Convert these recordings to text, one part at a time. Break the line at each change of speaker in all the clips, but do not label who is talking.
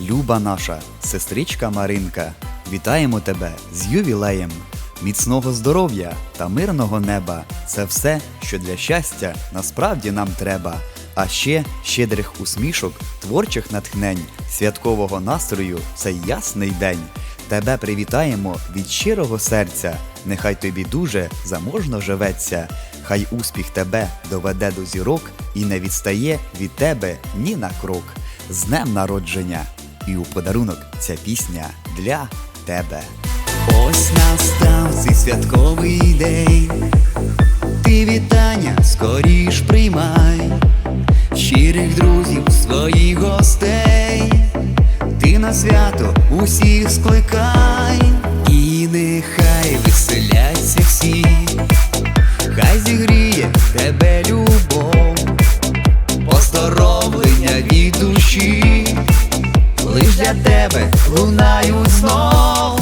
люба наша, сестричка Маринка, вітаємо тебе з ювілеєм, міцного здоров'я та мирного неба. Це все, що для щастя насправді нам треба. А ще щедрих усмішок, творчих натхнень, святкового настрою цей ясний день. Тебе привітаємо від щирого серця. Нехай тобі дуже заможно живеться. Хай успіх тебе доведе до зірок і не відстає від тебе ні на крок. З днем народження! І у подарунок ця пісня для тебе. Ось настав цей святковий день. Ти вітання скоріш приймай, щирих друзів, своїх гостей, ти на свято усіх скликай, і нехай веселяться всі, хай зігріє тебе любов, поздоровлення від душі, для тебе лунають знов.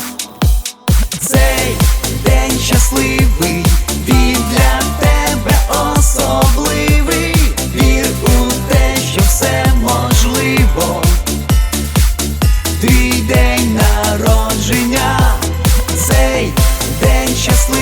Цей день щасливий, він для тебе особливий. Вір у те, що все можливо. Твій день народження, цей день щасливий,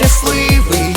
щасливий.